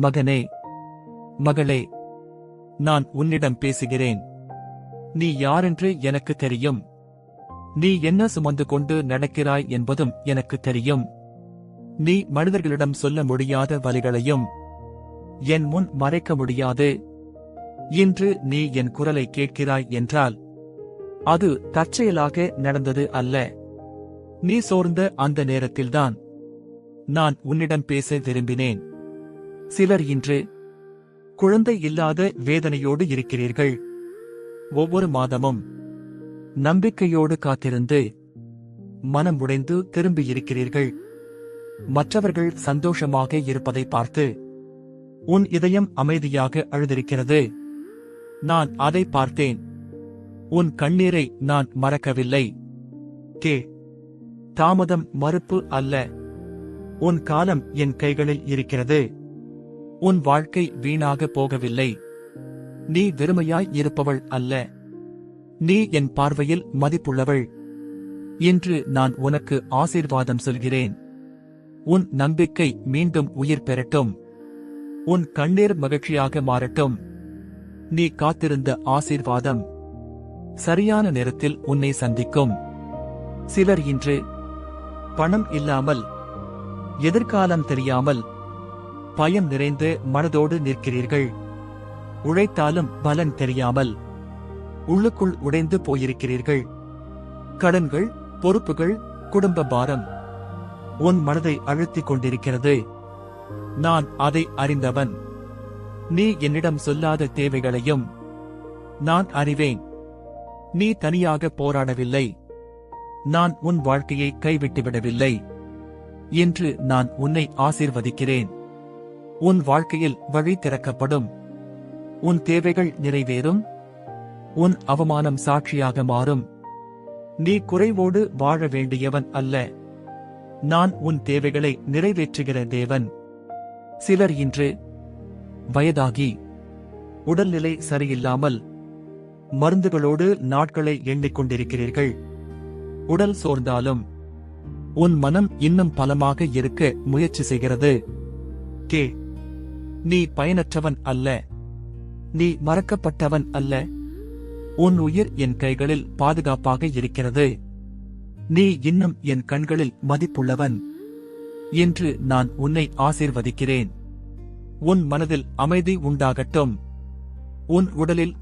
மகனே மகளே நான் உன்னிடம் பேசுகிறேன். நீ யாரென்று எனக்கு தெரியும். நீ என்ன சுமந்து கொண்டு நடக்கிறாய் என்பதும் எனக்கு தெரியும். நீ மனிதர்களிடம் சொல்ல முடியாத வலிகளையும் என் முன் மறைக்க முடியாது. இன்று நீ என் குரலை கேட்கிறாய் என்றால் அது தற்செயலாக நடந்தது அல்ல. நீ சோர்ந்த அந்த நேரத்தில்தான் நான் உன்னிடம் பேச விரும்பினேன். சிலர் இன்று குழந்தை இல்லாத வேதனையோடு இருக்கிறீர்கள். ஒவ்வொரு மாதமும் நம்பிக்கையோடு காத்திருந்து மனம் உடைந்து திரும்பியிருக்கிறீர்கள் மற்றவர்கள் சந்தோஷமாக இருப்பதை பார்த்து உன் இதயம் அமைதியாக அழுதிருக்கிறது. நான் அதை பார்த்தேன். உன் கண்ணீரை நான் மறக்கவில்லை. கே. தாமதம் மறுப்பு அல்ல. உன் காலம் என் கைகளில் இருக்கிறது. உன் வாழ்க்கை வீணாக போகவில்லை. நீ வெறுமையாய் இருப்பவள் அல்ல. நீ என் பார்வையில் மதிப்புள்ளவள். இன்று நான் உனக்கு ஆசீர்வாதம் சொல்கிறேன். உன் நம்பிக்கை மீண்டும் உயிர் பெறட்டும். உன் கண்ணீர் மகிழ்ச்சியாக மாறட்டும். நீ காத்திருந்த ஆசீர்வாதம் சரியான நேரத்தில் உன்னை சந்திக்கும். சிலர் இன்று பணம் இல்லாமல் எதிர்காலம் தெரியாமல் பயம் நிறைந்து மனதோடு நிற்கிறீர்கள். உழைத்தாலும் பலன் தெரியாமல் உள்ளுக்குள் உடைந்து போயிருக்கிறீர்கள். கடன்கள் பொறுப்புகள் குடும்ப பாரம் உன் மனதை அழுத்திக் கொண்டிருக்கிறது. நான் அதை அறிந்தவன். நீ என்னிடம் சொல்லாத தேவைகளையும் நான் அறிவேன். நீ தனியாக போராடவில்லை. நான் உன் வாழ்க்கையை கைவிட்டு விடவில்லை நான் உன்னை ஆசீர்வதிக்கிறேன். உன் வாழ்க்கையில் வழி திறக்கப்படும். உன் தேவைகள் நிறைவேறும். உன் அவமானம் சாட்சியாக மாறும். நீ குறைவோடு வாழ வேண்டியவன் அல்ல. நான் உன் தேவைகளை நிறைவேற்றுகிற தேவன். சிலர் இன்று வயதாகி உடல்நிலை சரியில்லாமல் மருந்துகளோடு நாட்களை எண்ணிக்கொண்டிருக்கிறீர்கள். உடல் சோர்ந்தாலும் உன் மனம் இன்னும் பலமாக இருக்க முயற்சி செய்கிறது. கே. நீ பயனற்றவன் அல்ல. நீ மறக்கப்பட்டவன் அல்ல. உன் உயிர் என் கைகளில் பாதுகாப்பாக இருக்கிறது. நீ இன்னும் என் கண்களில் மதிப்புள்ளவன். இன்று நான் உன்னை ஆசிர்வதிக்கிறேன். உன் மனதில் அமைதி உண்டாகட்டும். உன் உடலில்